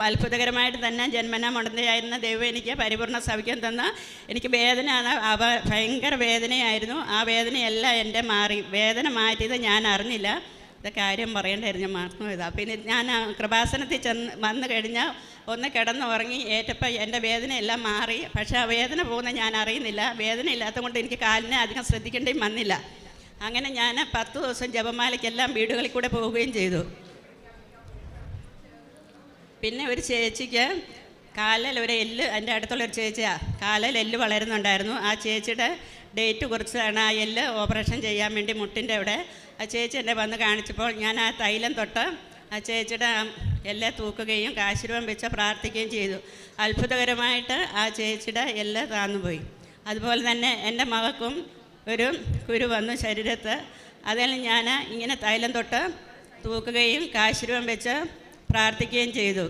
അത്ഭുതകരമായിട്ട് തന്നെ ജന്മന മുടന്തയായിരുന്ന ദൈവം എനിക്ക് പരിപൂർണ സൗഖ്യം തന്ന. എനിക്ക് വേദന അവ ഭയങ്കര വേദനയായിരുന്നു. ആ വേദനയെല്ലാം എന്റെ മാറി. വേദന മാറ്റിയത് ഞാൻ അറിഞ്ഞില്ല. ഇത് കാര്യം പറയേണ്ടായിരുന്നു ഞാൻ മറന്നു പോയതാ. പിന്നെ ഞാൻ കൃപാസനത്തിൽ ചെന്ന് വന്നു കഴിഞ്ഞാൽ ഒന്ന് കിടന്നുറങ്ങി ഏറ്റപ്പോൾ എന്റെ വേദനയെല്ലാം മാറി. പക്ഷേ ആ വേദന പോകുന്ന ഞാൻ അറിയുന്നില്ല. വേദന ഇല്ലാത്തതുകൊണ്ട് എനിക്ക് കാലിനെ അധികം ശ്രദ്ധിക്കേണ്ടിയും വന്നില്ല. അങ്ങനെ ഞാൻ പത്ത് ദിവസം ജപമാലയ്ക്കെല്ലാം വീടുകളിൽ കൂടെ പോവുകയും ചെയ്തു. പിന്നെ ഒരു ചേച്ചിക്ക് കാലിൽ ഒരു എല്ല് എന്റെ അടുത്തുള്ള ഒരു ചേച്ചിയാ കാലിൽ എല്ല് വളരുന്നുണ്ടായിരുന്നു. ആ ചേച്ചിയുടെ ഡേറ്റ് കുറിച്ചാണ് ആ എല്ല് ഓപ്പറേഷൻ ചെയ്യാൻ വേണ്ടി മുട്ടിന്റെ അവിടെ. ആ ചേച്ചി എന്നെ വന്ന് കാണിച്ചപ്പോൾ ഞാൻ ആ തൈലം തൊട്ട് ആ ചേച്ചിയുടെ എല്ല് തൂക്കുകയും കാശിരൂപം വെച്ച് പ്രാർത്ഥിക്കുകയും ചെയ്തു. അത്ഭുതകരമായിട്ട് ആ ചേച്ചിയുടെ എല്ല് താന്നുപോയി. അതുപോലെ തന്നെ എന്റെ മകൾക്കും ഒരു കുരു വന്നു ശരീരത്ത്. അതിൽ ഞാൻ ഇങ്ങനെ തൈലം തൊട്ട് തൂക്കുകയും കാശിരൂപം വെച്ച് പ്രാർത്ഥിക്കുകയും ചെയ്തു.